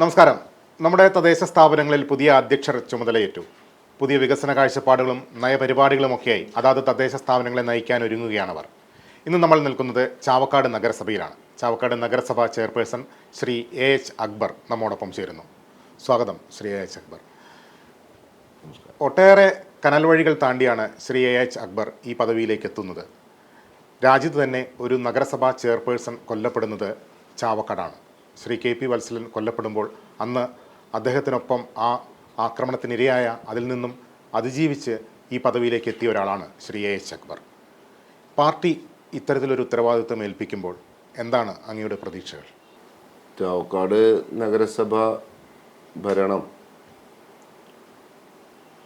നമസ്കാരം. നമ്മുടെ തദ്ദേശ സ്ഥാപനങ്ങളിൽ പുതിയ അധ്യക്ഷർ ചുമതലയേറ്റു. പുതിയ വികസന കാഴ്ചപ്പാടുകളും നയപരിപാടികളുമൊക്കെയായി അതാത് തദ്ദേശ സ്ഥാപനങ്ങളെ നയിക്കാൻ ഒരുങ്ങുകയാണവർ. ഇന്ന് നമ്മൾ നിൽക്കുന്നത് ചാവക്കാട് നഗരസഭയിലാണ്. ചാവക്കാട് നഗരസഭ chairperson Shri A H Akbar നമ്മോടൊപ്പം ചേരുന്നു. സ്വാഗതം ശ്രീ എ എച്ച് അക്ബർ. ഒട്ടേറെ കനൽ വഴികൾ താണ്ടിയാണ് ശ്രീ എ എച്ച് അക്ബർ ഈ പദവിയിലേക്ക് എത്തുന്നത്. രാജ്യത്ത് തന്നെ ഒരു നഗരസഭാ ചെയർപേഴ്സൺ കൊല്ലപ്പെടുന്നത് ചാവക്കാടാണ്. ശ്രീ കെ പി വത്സലൻ കൊല്ലപ്പെടുമ്പോൾ അന്ന് അദ്ദേഹത്തിനൊപ്പം ആ ആക്രമണത്തിനിരയായ അതിൽ നിന്നും അതിജീവിച്ച് ഈ പദവിയിലേക്ക് എത്തിയ ഒരാളാണ് Shri A H Akbar. Party ഇത്തരത്തിലൊരു ഉത്തരവാദിത്വം ഏൽപ്പിക്കുമ്പോൾ എന്താണ് അങ്ങയുടെ പ്രതീക്ഷകൾ? ചാവക്കാട് നഗരസഭ ഭരണം.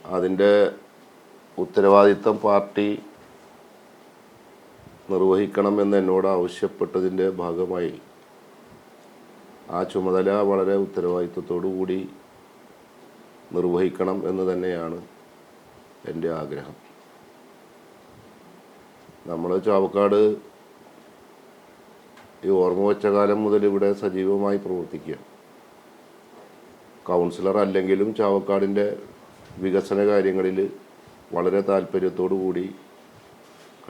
അതിന്റെ ഉത്തരവാദിത്തം പാർട്ടി നിർവഹിക്കണമെന്ന് എന്നോട് ആവശ്യപ്പെട്ടതിന്റെ ഭാഗമായി ആ ചുമതല വളരെ ഉത്തരവാദിത്വത്തോടു കൂടി നിർവഹിക്കണം എന്ന് തന്നെയാണ് എന്റെ ആഗ്രഹം. നമ്മൾ ചാവക്കാട് ഈ ഓർമ്മ വെച്ച കാലം മുതൽ ഇവിടെ സജീവമായി പ്രവർത്തിക്കുക. കൗൺസിലർ അല്ലെങ്കിലും ചാവക്കാടിന്റെ വികസന കാര്യങ്ങളിൽ വളരെ താല്പര്യത്തോടു കൂടി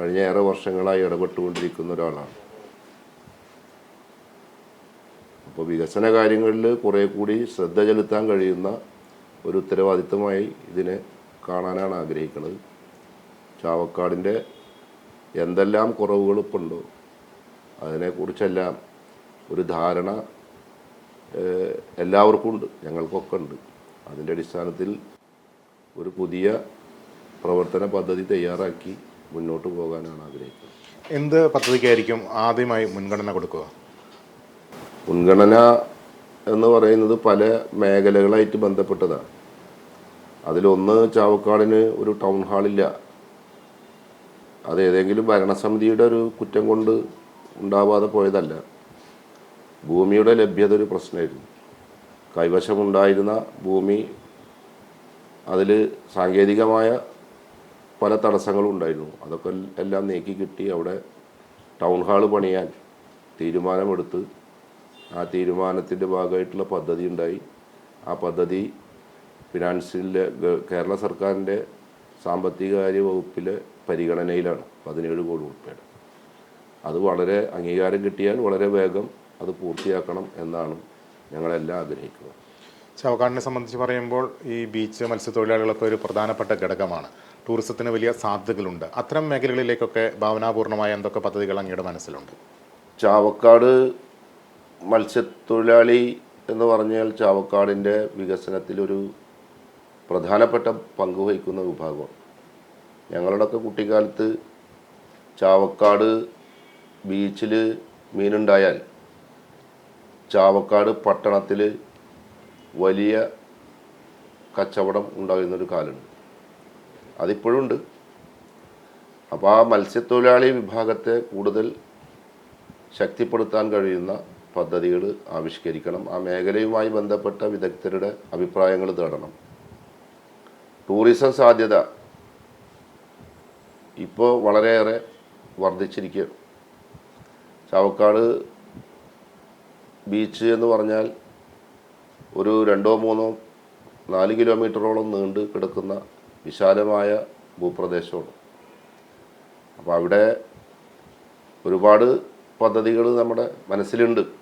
കഴിഞ്ഞ ഏറെ വർഷങ്ങളായി ഇടപെട്ടുകൊണ്ടിരിക്കുന്ന ഒരാളാണ്. അപ്പോൾ വികസന കാര്യങ്ങളിൽ കുറേ കൂടി ശ്രദ്ധ ചെലുത്താൻ കഴിയുന്ന ഒരു ഉത്തരവാദിത്തമായി ഇതിനെ കാണാനാണ് ആഗ്രഹിക്കുന്നത്. ചാവക്കാടിന്റെ എന്തെല്ലാം കുറവുകൾ ഇപ്പോൾ ഉണ്ടോ? അതിനെക്കുറിച്ചെല്ലാം ഒരു ധാരണ എല്ലാവർക്കും ഉണ്ട് ഞങ്ങൾക്കൊക്കെ ഉണ്ട്. അതിന്റെ അടിസ്ഥാനത്തിൽ ഒരു പുതിയ പ്രവർത്തന പദ്ധതി തയ്യാറാക്കി മുന്നോട്ട് പോകാനാണ് ആഗ്രഹിക്കുന്നത്. എന്ത് പദ്ധതിക്കായിരിക്കും ആദ്യമായി മുൻഗണന കൊടുക്കുക? മുൻഗണന എന്ന് പറയുന്നത് പല മേഖലകളായിട്ട് ബന്ധപ്പെട്ടതാണ്. അതിലൊന്ന് ചാവക്കാടിന് ഒരു ടൗൺ ഹാളില്ല. അത് ഏതെങ്കിലും ഭരണസമിതിയുടെ ഒരു കുറ്റം കൊണ്ട് ഉണ്ടാവാതെ പോയതല്ല. ഭൂമിയുടെ ലഭ്യത ഒരു പ്രശ്നമായിരുന്നു. കൈവശമുണ്ടായിരുന്ന ഭൂമി അതിൽ സാങ്കേതികമായ പല തടസ്സങ്ങളും ഉണ്ടായിരുന്നു. അതൊക്കെ എല്ലാം നീക്കി കിട്ടി അവിടെ ടൗൺ ഹാൾ പണിയാൻ തീരുമാനമെടുത്ത് ആ തീരുമാനത്തിന്റെ ഭാഗമായിട്ടുള്ള പദ്ധതി ഉണ്ടായി. ആ പദ്ധതി ഫിനാൻസിലെ കേരള സർക്കാരിന്റെ സാമ്പത്തികകാര്യ വകുപ്പിലെ പരിഗണനയിലാണ്. പതിനേഴ് കോടി ഉൾപ്പെടെ അത് വളരെ അംഗീകാരം കിട്ടിയാൽ വളരെ വേഗം അത് പൂർത്തിയാക്കണം എന്നാണ് ഞങ്ങളെല്ലാം ആഗ്രഹിക്കുന്നത്. ചാവക്കാടിനെ സംബന്ധിച്ച് പറയുമ്പോൾ ഈ ബീച്ച് മത്സ്യത്തൊഴിലാളികളൊക്കെ ഒരു പ്രധാനപ്പെട്ട ഘടകമാണ്. ടൂറിസത്തിന് വലിയ സാധ്യതകളുണ്ട്. അത്തരം മേഖലകളിലേക്കൊക്കെ ഭാവനാപൂർണമായ എന്തൊക്കെ പദ്ധതികൾ അങ്ങയുടെ മനസ്സിലുണ്ട്? ചാവക്കാട് മത്സ്യത്തൊഴിലാളി എന്ന് പറഞ്ഞാൽ ചാവക്കാടിന്റെ വികസനത്തിലൊരു പ്രധാനപ്പെട്ട പങ്ക് വഹിക്കുന്ന വിഭാഗമാണ് ഞങ്ങളുടെയൊക്കെ കുട്ടിക്കാലത്ത് ചാവക്കാട് ബീച്ചിൽ മീനുണ്ടായാൽ ചാവക്കാട് പട്ടണത്തിൽ വലിയ കച്ചവടം ഉണ്ടാകുന്നൊരു കാലമുണ്ട്. അതിപ്പോഴും ഉണ്ട് അപ്പോൾ ആ മത്സ്യത്തൊഴിലാളി വിഭാഗത്തെ കൂടുതൽ ശക്തിപ്പെടുത്താൻ കഴിയുന്ന പദ്ധതികൾ ആവിഷ്കരിക്കണം. ആ മേഖലയുമായി ബന്ധപ്പെട്ട വിദഗ്ധരുടെ അഭിപ്രായങ്ങൾ തേടണം. ടൂറിസം സാധ്യത ഇപ്പോൾ വളരെയേറെ വർദ്ധിച്ചിരിക്കുകയാണ് ചാവക്കാട് ബീച്ച് എന്ന് പറഞ്ഞാൽ ഒരു രണ്ടോ മൂന്നോ നാല് കിലോമീറ്ററോളം നീണ്ട് കിടക്കുന്ന വിശാലമായ ഭൂപ്രദേശമാണ്. അപ്പോൾ അവിടെ ഒരുപാട് പദ്ധതികൾ നമ്മുടെ മനസ്സിലുണ്ട്.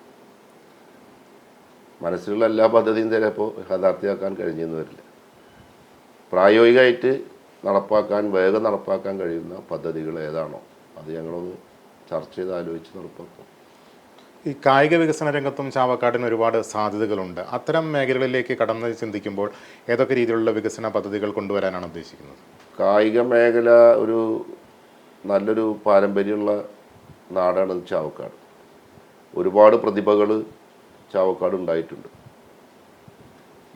മനസ്സിലുള്ള എല്ലാ പദ്ധതിയും ചിലപ്പോൾ യാഥാർത്ഥ്യമാക്കാൻ കഴിഞ്ഞെന്ന് വരില്ല. പ്രായോഗികമായിട്ട് നടപ്പാക്കാൻ വേഗം നടപ്പാക്കാൻ കഴിയുന്ന പദ്ധതികൾ ഏതാണോ അത് ഞങ്ങളൊന്ന് ചർച്ച ചെയ്ത് ആലോചിച്ച് നടപ്പാക്കും. ഈ കായിക വികസന രംഗത്തും ചാവക്കാടിന് ഒരുപാട് സാധ്യതകളുണ്ട്. അത്തരം മേഖലകളിലേക്ക് കടന്ന് ചിന്തിക്കുമ്പോൾ ഏതൊക്കെ രീതിയിലുള്ള വികസന പദ്ധതികൾ കൊണ്ടുവരാനാണ് ഉദ്ദേശിക്കുന്നത്? കായിക മേഖല ഒരു നല്ലൊരു പാരമ്പര്യമുള്ള നാടാണ് ചാവക്കാട്. ഒരുപാട് പ്രതിഭകൾ ചാവക്കാട് ഉണ്ടായിട്ടുണ്ട്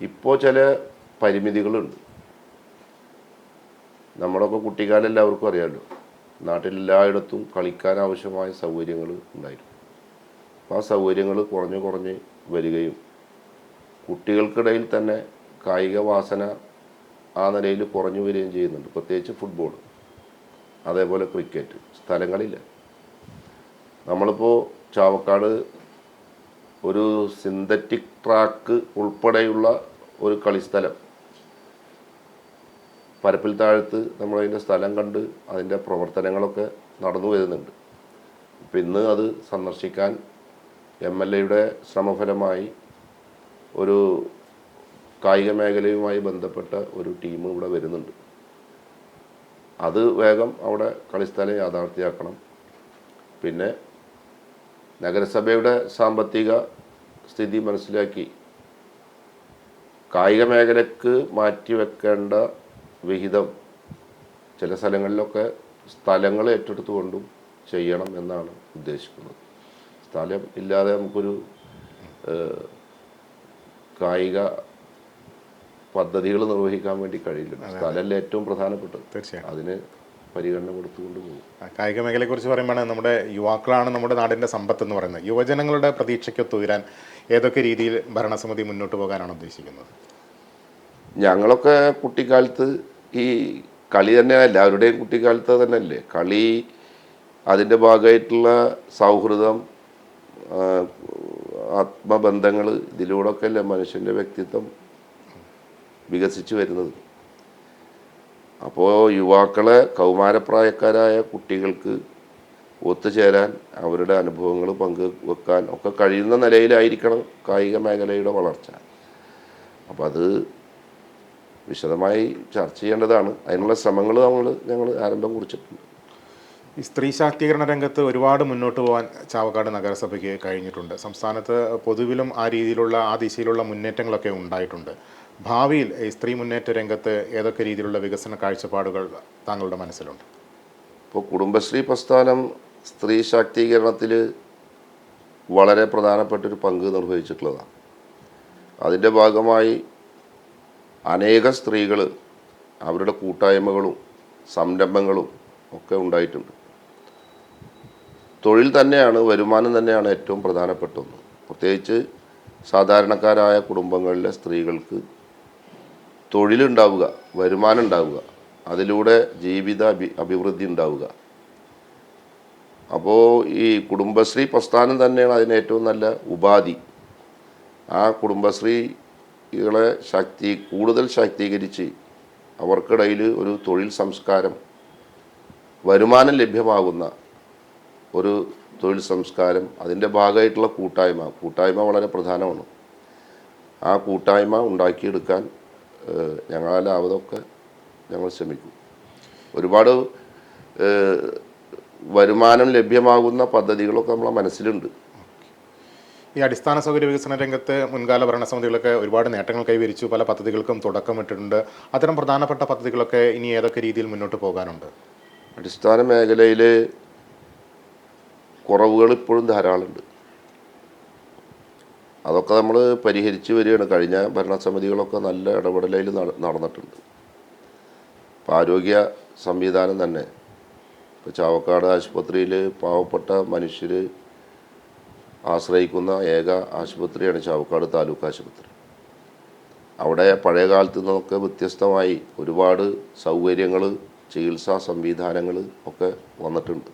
ഇപ്പോൾ ചില പരിമിതികളുണ്ട്. നമ്മളൊക്കെ കുട്ടിക്കാലം എല്ലാവർക്കും അറിയാമല്ലോ നാട്ടിലെല്ലായിടത്തും കളിക്കാൻ ആവശ്യമായ സൗകര്യങ്ങൾ ഉണ്ടായിരുന്നു. അപ്പോൾ ആ സൗകര്യങ്ങൾ കുറഞ്ഞു കുറഞ്ഞ് വരികയും കുട്ടികൾക്കിടയിൽ തന്നെ കായിക വാസന ആ നിലയിൽ കുറഞ്ഞു വരികയും ചെയ്യുന്നുണ്ട്. പ്രത്യേകിച്ച് ഫുട്ബോൾ അതേപോലെ ക്രിക്കറ്റ് സ്ഥലങ്ങളില്ല. നമ്മളിപ്പോൾ ചാവക്കാട് ഒരു സിന്തറ്റിക് ട്രാക്ക് ഉൾപ്പെടെയുള്ള ഒരു കളിസ്ഥലം. പരപ്പിൽ താഴത്ത് നമ്മളതിന്റെ സ്ഥലം കണ്ട് അതിന്റെ പ്രവർത്തനങ്ങളൊക്കെ നടന്നു വരുന്നുണ്ട്. അപ്പം ഇന്ന് അത് സന്ദർശിക്കാൻ എം എൽ എയുടെ ശ്രമഫലമായി ഒരു കായിക മേഖലയുമായി ബന്ധപ്പെട്ട ഒരു ടീം ഇവിടെ വരുന്നുണ്ട്. അത് വേഗം അവിടെ കളിസ്ഥലം യാഥാർത്ഥ്യമാക്കണം പിന്നെ നഗരസഭയുടെ സാമ്പത്തിക സ്ഥിതി മനസ്സിലാക്കി. കായിക മേഖലക്ക് മാറ്റിവെക്കേണ്ട വിഹിതം ചില സ്ഥലങ്ങളിലൊക്കെ സ്ഥലങ്ങൾ ഏറ്റെടുത്തുകൊണ്ടും ചെയ്യണം എന്നാണ് ഉദ്ദേശിക്കുന്നത്. സ്ഥലം ഇല്ലാതെ നമുക്കൊരു കായിക പദ്ധതികൾ നിർവഹിക്കാൻ വേണ്ടി കഴിയില്ല. സ്ഥലമല്ലേ ഏറ്റവും പ്രധാനപ്പെട്ടത്. തീർച്ചയായും അതിന് പരിഗണന കൊടുത്തുകൊണ്ട് പോകും. കായിക മേഖലയെക്കുറിച്ച് പറയുമ്പോൾ നമ്മുടെ യുവാക്കളാണ് നമ്മുടെ നാടിന്റെ സമ്പത്ത് എന്ന് പറയുന്നത്. യുവജനങ്ങളുടെ പ്രതീക്ഷയ്ക്കൊത്ത് ഉയരാൻ ഏതൊക്കെ രീതിയിൽ ഭരണസമിതി മുന്നോട്ട് പോകാനാണ് ഉദ്ദേശിക്കുന്നത്? ഞങ്ങളൊക്കെ കുട്ടിക്കാലത്ത് ഈ കളി തന്നെ എല്ലാവരുടെയും കുട്ടിക്കാലത്ത് തന്നെയല്ലേ. കളി അതിന്റെ ഭാഗമായിട്ടുള്ള സൗഹൃദം ആത്മബന്ധങ്ങൾ ഇതിലൂടെയൊക്കെ അല്ലേ മനുഷ്യന്റെ വ്യക്തിത്വം വികസിച്ചു വരുന്നത്. അപ്പോൾ യുവാക്കളെ കൗമാരപ്രായക്കാരായ കുട്ടികൾക്ക് ഒത്തുചേരാൻ അവരുടെ അനുഭവങ്ങൾ പങ്കുവെക്കാൻ ഒക്കെ കഴിയുന്ന നിലയിലായിരിക്കണം കായിക മേഖലയുടെ വളർച്ച. അപ്പോൾ അത് വിശദമായി ചർച്ച ചെയ്യേണ്ടതാണ്. അതിനുള്ള ശ്രമങ്ങൾ നമ്മൾ ഞങ്ങൾ ആരംഭം കുറിച്ചിട്ടുണ്ട്. ഈ സ്ത്രീ ശാക്തീകരണ രംഗത്ത് ഒരുപാട് മുന്നോട്ട് പോകാൻ ചാവക്കാട് നഗരസഭയ്ക്ക് കഴിഞ്ഞിട്ടുണ്ട്. സംസ്ഥാനത്ത് പൊതുവിലും ആ രീതിയിലുള്ള ആ ദിശയിലുള്ള മുന്നേറ്റങ്ങളൊക്കെ ഉണ്ടായിട്ടുണ്ട്. ഭാവിയിൽ ഈ സ്ത്രീ മുന്നേറ്റ രംഗത്ത് ഏതൊക്കെ രീതിയിലുള്ള വികസന കാഴ്ചപ്പാടുകൾ താങ്കളുടെ മനസ്സിലുണ്ട്? ഇപ്പോൾ കുടുംബശ്രീ പ്രസ്ഥാനം സ്ത്രീ ശാക്തീകരണത്തിൽ വളരെ പ്രധാനപ്പെട്ടൊരു പങ്ക് നിർവഹിച്ചിട്ടുള്ളതാണ്. അതിന്റെ ഭാഗമായി അനേകം സ്ത്രീകൾ അവരുടെ കൂട്ടായ്മകളും സംരംഭങ്ങളും ഒക്കെ ഉണ്ടായിട്ടുണ്ട്. തൊഴിൽ തന്നെയാണ് വരുമാനം തന്നെയാണ് ഏറ്റവും പ്രധാനപ്പെട്ട ഒന്ന്. പ്രത്യേകിച്ച് സാധാരണക്കാരായ കുടുംബങ്ങളിലെ സ്ത്രീകൾക്ക് തൊഴിലുണ്ടാവുക വരുമാനം ഉണ്ടാവുക അതിലൂടെ ജീവിത അഭി അഭിവൃദ്ധി ഉണ്ടാവുക. അപ്പോൾ ഈ കുടുംബശ്രീ പ്രസ്ഥാനം തന്നെയാണ് അതിന് ഏറ്റവും നല്ല ഉപാധി. ആ കുടുംബശ്രീകളെ ശക്തി കൂടുതൽ ശാക്തീകരിച്ച് അവർക്കിടയിൽ ഒരു തൊഴിൽ സംസ്കാരം വരുമാനം ലഭ്യമാകുന്ന ഒരു തൊഴിൽ സംസ്കാരം അതിന്റെ ഭാഗമായിട്ടുള്ള കൂട്ടായ്മ. കൂട്ടായ്മ വളരെ പ്രധാനമാണ്. ആ കൂട്ടായ്മ ഉണ്ടാക്കിയെടുക്കാൻ ഞങ്ങളാലാവതൊക്കെ ഞങ്ങൾ ശ്രമിക്കും. ഒരുപാട് വരുമാനം ലഭ്യമാകുന്ന പദ്ധതികളൊക്കെ നമ്മളെ മനസ്സിലുണ്ട്. ഈ അടിസ്ഥാന സൗകര്യ വികസന രംഗത്ത് മുൻകാല ഭരണസമിതികളൊക്കെ ഒരുപാട് നേട്ടങ്ങൾ കൈവരിച്ചു. പല പദ്ധതികൾക്കും തുടക്കമിട്ടിട്ടുണ്ട് അത്തരം പ്രധാനപ്പെട്ട പദ്ധതികളൊക്കെ ഇനി ഏതൊക്കെ രീതിയിൽ മുന്നോട്ട് പോകാനുണ്ട്? അടിസ്ഥാന മേഖലയിൽ കുറവുകൾ ഇപ്പോഴും ധാരാളമുണ്ട്. അതൊക്കെ നമ്മൾ പരിഹരിച്ച് വരികയാണ്. കഴിഞ്ഞ ഭരണസമിതികളൊക്കെ നല്ല ഇടപെടലിൽ നടന്നിട്ടുണ്ട്. ഇപ്പോൾ ആരോഗ്യ സംവിധാനം തന്നെ. ഇപ്പോൾ ചാവക്കാട് ആശുപത്രിയിൽ പാവപ്പെട്ട മനുഷ്യർ ആശ്രയിക്കുന്ന ഏക ആശുപത്രിയാണ് ചാവക്കാട് താലൂക്ക് ആശുപത്രി. അവിടെ പഴയ കാലത്ത് നിന്നൊക്കെ വ്യത്യസ്തമായി ഒരുപാട് സൗകര്യങ്ങൾ ചികിത്സാ സംവിധാനങ്ങൾ ഒക്കെ വന്നിട്ടുണ്ട്.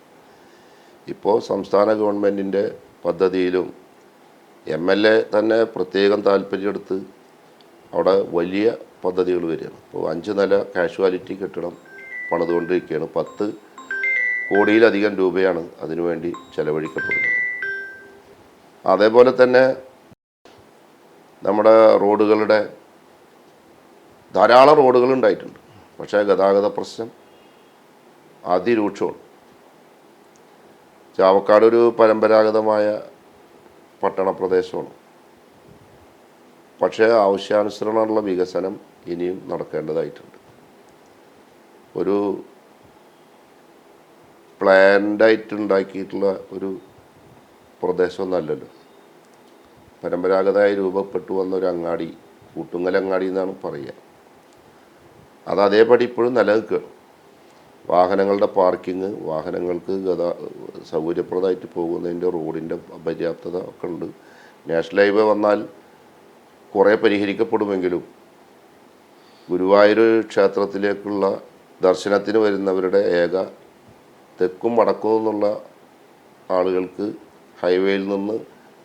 ഇപ്പോൾ സംസ്ഥാന ഗവൺമെന്റിന്റെ പദ്ധതിയിലും എം എൽ എ തന്നെ പ്രത്യേകം താല്പര്യമെടുത്ത് അവിടെ വലിയ പദ്ധതികൾ വരികയാണ്. ഇപ്പോൾ അഞ്ച് നില കാഷ്വാലിറ്റി കെട്ടിടം പണിതുകൊണ്ടിരിക്കുകയാണ്. പത്ത് കോടിയിലധികം രൂപയാണ് അതിനുവേണ്ടി ചെലവഴിക്കപ്പെടുന്നത്. അതേപോലെ തന്നെ നമ്മുടെ റോഡുകളുടെ ധാരാളം റോഡുകൾ ഉണ്ടായിട്ടുണ്ട്. പക്ഷേ ഗതാഗത പ്രശ്നം അതിരൂക്ഷമാണ്. ചാവക്കാട് ഒരു പരമ്പരാഗതമായ പട്ടണ പ്രദേശമാണ് പക്ഷേ ആവശ്യാനുസരണമുള്ള വികസനം ഇനിയും നടക്കേണ്ടതായിട്ടുണ്ട്. ഒരു പ്ലാൻഡായിട്ട് ഉണ്ടാക്കിയിട്ടുള്ള ഒരു പ്രദേശമൊന്നല്ലല്ലോ. പരമ്പരാഗതമായി രൂപപ്പെട്ടു വന്ന ഒരു അങ്ങാടി കൂട്ടുങ്ങലങ്ങാടി എന്നാണ് പറയുക. അത് അതേപടി ഇപ്പോഴും നിലനിൽക്കുകയാണ്. വാഹനങ്ങളുടെ പാർക്കിങ് വാഹനങ്ങൾക്ക് ഗതാ സൗകര്യപ്രദമായിട്ട് പോകുന്നതിന്റെ റോഡിന്റെ അപര്യാപ്തത ഒക്കെ ഉണ്ട്. നാഷണൽ ഹൈവേ വന്നാൽ കുറേ പരിഹരിക്കപ്പെടുമെങ്കിലും ഗുരുവായൂർ ക്ഷേത്രത്തിലേക്കുള്ള ദർശനത്തിന് വരുന്നവരുടെ ഏക തെക്കും വടക്കും നിന്നുള്ള ആളുകൾക്ക് ഹൈവേയിൽ നിന്ന്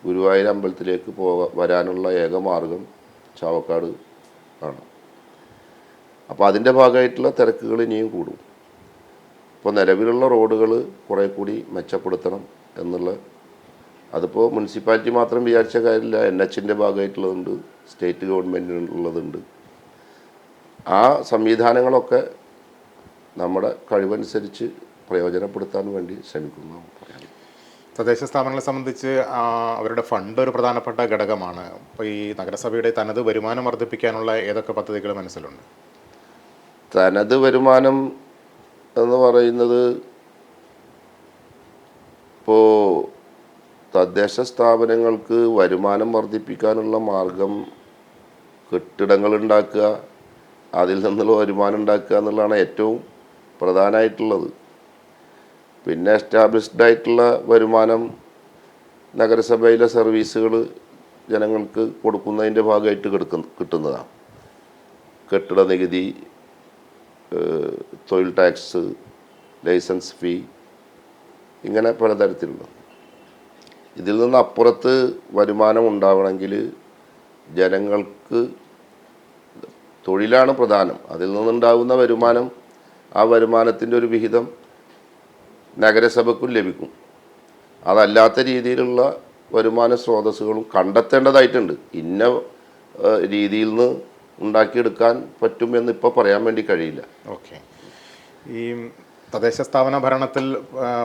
ഗുരുവായൂർ അമ്പലത്തിലേക്ക് പോകാൻ വരാനുള്ള ഏക മാർഗം ചാവക്കാട് ആണ്. അപ്പോൾ അതിന്റെ ഭാഗമായിട്ടുള്ള തിരക്കുകൾ ഇനിയും കൂടും. ഇപ്പോൾ നിലവിലുള്ള റോഡുകൾ കുറേ കൂടി മെച്ചപ്പെടുത്തണം എന്നുള്ള അതിപ്പോൾ മുനിസിപ്പാലിറ്റി മാത്രം വിചാരിച്ച കാര്യമില്ല. എൻ എച്ചിന്റെ ഭാഗമായിട്ടുള്ളതുണ്ട് സ്റ്റേറ്റ് ഗവൺമെന്റിനുള്ളതുണ്ട് ആ സംവിധാനങ്ങളൊക്കെ നമ്മുടെ കഴിവനുസരിച്ച് പ്രയോജനപ്പെടുത്താൻ വേണ്ടി ശ്രമിക്കുന്നു തദ്ദേശ സ്ഥാപനങ്ങളെ സംബന്ധിച്ച് അവരുടെ ഫണ്ട് ഒരു പ്രധാനപ്പെട്ട ഘടകമാണ്. അപ്പോൾ ഈ നഗരസഭയുടെ തനത് വരുമാനം വർദ്ധിപ്പിക്കാനുള്ള ഏതൊക്കെ പദ്ധതികൾ മനസ്സിലുണ്ട്? തനത് വരുമാനം എന്ന് പറയുന്നത് ഇപ്പോൾ തദ്ദേശ സ്ഥാപനങ്ങൾക്ക് വരുമാനം വർദ്ധിപ്പിക്കാനുള്ള മാർഗം കെട്ടിടങ്ങൾ ഉണ്ടാക്കുക അതിൽ നിന്നുള്ള വരുമാനം ഉണ്ടാക്കുക എന്നുള്ളതാണ് ഏറ്റവും പ്രധാനമായിട്ടുള്ളത്. പിന്നെ എസ്റ്റാബ്ലിഷ്ഡ് ആയിട്ടുള്ള വരുമാനം നഗരസഭയിലെ സർവീസുകൾ ജനങ്ങൾക്ക് കൊടുക്കുന്നതിന്റെ ഭാഗമായിട്ട് കിടക്കുന്ന കിട്ടുന്നതാണ്. കെട്ടിട നികുതി തൊഴിൽ ടാക്സ് ലൈസൻസ് ഫീ ഇങ്ങനെ പലതരത്തിലുള്ള. ഇതിൽ നിന്ന് അപ്പുറത്ത് വരുമാനം ഉണ്ടാവണമെങ്കിൽ ജനങ്ങൾക്ക് തൊഴിലാണ് പ്രധാനം. അതിൽ നിന്നുണ്ടാകുന്ന വരുമാനം ആ വരുമാനത്തിന്റെ ഒരു വിഹിതം നഗരസഭയ്ക്കും ലഭിക്കും. അതല്ലാത്ത രീതിയിലുള്ള വരുമാന സ്രോതസ്സുകളും കണ്ടെത്തേണ്ടതായിട്ടുണ്ട്. ഇന്ന രീതിയിൽ നിന്ന് ഉണ്ടാക്കിയെടുക്കാൻ പറ്റുമെന്ന് ഇപ്പോൾ പറയാൻ വേണ്ടി കഴിയില്ല. ഓക്കെ. ഈ തദ്ദേശ സ്ഥാപന ഭരണത്തിൽ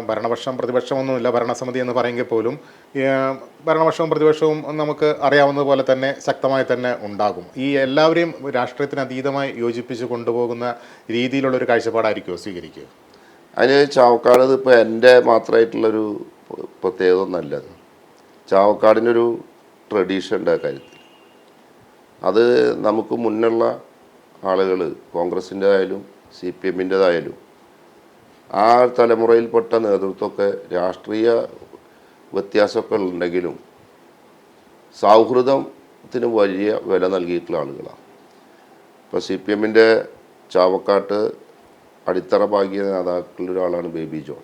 ഭരണപക്ഷം പ്രതിപക്ഷമൊന്നുമില്ല ഭരണസമിതി എന്ന് പറയുമെങ്കിൽ പോലും ഭരണപക്ഷവും പ്രതിപക്ഷവും നമുക്ക് അറിയാവുന്നതുപോലെ തന്നെ ശക്തമായി തന്നെ ഉണ്ടാകും. ഈ എല്ലാവരെയും രാഷ്ട്രീയത്തിന് അതീതമായി യോജിപ്പിച്ച് കൊണ്ടുപോകുന്ന രീതിയിലുള്ള ഒരു കാഴ്ചപ്പാടായിരിക്കുമോ സ്വീകരിക്കുക? അതിന് ചാവക്കാട് ഇപ്പോൾ എന്റെ മാത്രമായിട്ടുള്ളൊരു പ്രത്യേകത ഒന്നല്ല. ചാവക്കാടിനൊരു ട്രഡീഷൻ ഉണ്ട് ആ കാര്യത്തിൽ. അത് നമുക്ക് മുന്നുള്ള ആളുകൾ കോൺഗ്രസിന്റെ ആയാലും സി പി എമ്മിന്റെതായാലും ആ തലമുറയിൽപ്പെട്ട നേതൃത്വമൊക്കെ രാഷ്ട്രീയ വ്യത്യാസമൊക്കെ ഉണ്ടെങ്കിലും സൗഹൃദത്തിന് വലിയ വില നൽകിയിട്ടുള്ള ആളുകളാണ്. ഇപ്പോൾ സി പി എമ്മിന്റെ ചാവക്കാട്ട് അടിത്തറ ഭാഗ്യ നേതാക്കളിൽ ഒരാളാണ് ബേബി ജോൺ.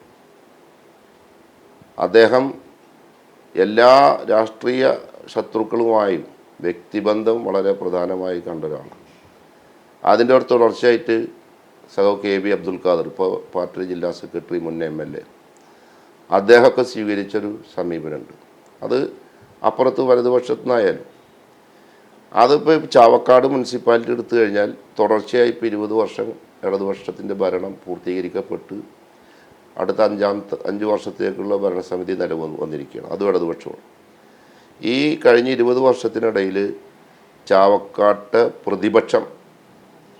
അദ്ദേഹം എല്ലാ രാഷ്ട്രീയ ശത്രുക്കളുമായും വ്യക്തിബന്ധം വളരെ പ്രധാനമായി കണ്ടൊരാണ് അതിന്റെ ഒരു തുടർച്ചയായിട്ട് സഹോ കെ ബി അബ്ദുൽ ഖാദർ ഇപ്പോൾ പാർട്ടി ജില്ലാ സെക്രട്ടറി മുൻ എം എൽ എ അദ്ദേഹമൊക്കെ സ്വീകരിച്ചൊരു സമീപനമുണ്ട്. അത് അപ്പുറത്ത് വലതുപക്ഷത്തു നിന്നായാലും അതിപ്പോൾ ചാവക്കാട് മുനിസിപ്പാലിറ്റി എടുത്തു കഴിഞ്ഞാൽ തുടർച്ചയായി ഇപ്പോൾ ഇരുപത് വർഷം ഇടതുപക്ഷത്തിന്റെ ഭരണം പൂർത്തീകരിക്കപ്പെട്ട് അടുത്ത അഞ്ചാമത്തെ അഞ്ച് വർഷത്തേക്കുള്ള ഭരണസമിതി നില വന്ന് വന്നിരിക്കുകയാണ്. അതും ഇടതുപക്ഷമാണ്. ഈ കഴിഞ്ഞ ഇരുപത് വർഷത്തിനിടയിൽ ചാവക്കാട്ട് പ്രതിപക്ഷം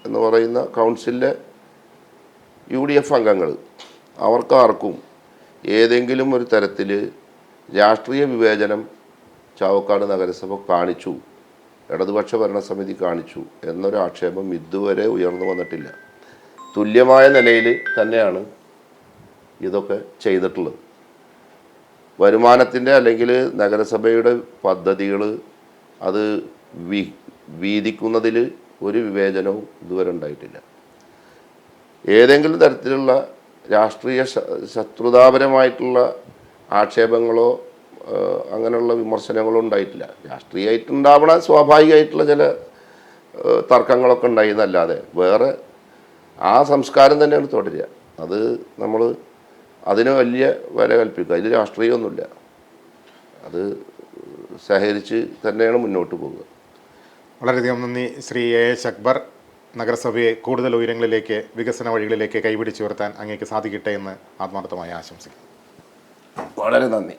എന്ന് പറയുന്ന കൗൺസിലിലെ യു ഡി എഫ് അംഗങ്ങൾ അവർക്കാർക്കും ഏതെങ്കിലും ഒരു തരത്തിൽ രാഷ്ട്രീയ വിവേചനം ചാവക്കാട് നഗരസഭ കാണിച്ചു ഇടതുപക്ഷ ഭരണസമിതി കാണിച്ചു എന്നൊരു ആക്ഷേപം ഇതുവരെ ഉയർന്നു വന്നിട്ടില്ല. തുല്യമായ നിലയിൽ തന്നെയാണ് ഇതൊക്കെ ചെയ്തിട്ടുള്ളത്. വരുമാനത്തിന്റെ അല്ലെങ്കിൽ നഗരസഭയുടെ പദ്ധതികൾ അത് വി വീതിക്കുന്നതിൽ ഒരു വിവേചനവും ഇതുവരെ ഉണ്ടായിട്ടില്ല. ഏതെങ്കിലും തരത്തിലുള്ള രാഷ്ട്രീയ ശത്രുതാപരമായിട്ടുള്ള ആക്ഷേപങ്ങളോ അങ്ങനെയുള്ള വിമർശനങ്ങളോ ഉണ്ടായിട്ടില്ല. രാഷ്ട്രീയമായിട്ടുണ്ടാവണ സ്വാഭാവികമായിട്ടുള്ള ചില തർക്കങ്ങളൊക്കെ ഉണ്ടായിരുന്നല്ലാതെ വേറെ ആ സംസ്കാരം തന്നെയാണ് തുടരുക. അത് നമ്മൾ അതിന് വലിയ വില കൽപ്പിക്കുക. അതിൽ രാഷ്ട്രീയമൊന്നുമില്ല. അത് സഹകരിച്ച് തന്നെയാണ് മുന്നോട്ട് പോകുക വളരെയധികം നന്ദി ശ്രീ എ എച്ച് അക്ബർ നഗരസഭയെ കൂടുതൽ ഉയരങ്ങളിലേക്ക് വികസന വഴികളിലേക്ക് കൈപിടിച്ചുയർത്താൻ അങ്ങേക്ക് സാധിക്കട്ടെ എന്ന് ആത്മാർത്ഥമായി ആശംസിക്കുന്നു. വളരെ നന്ദി.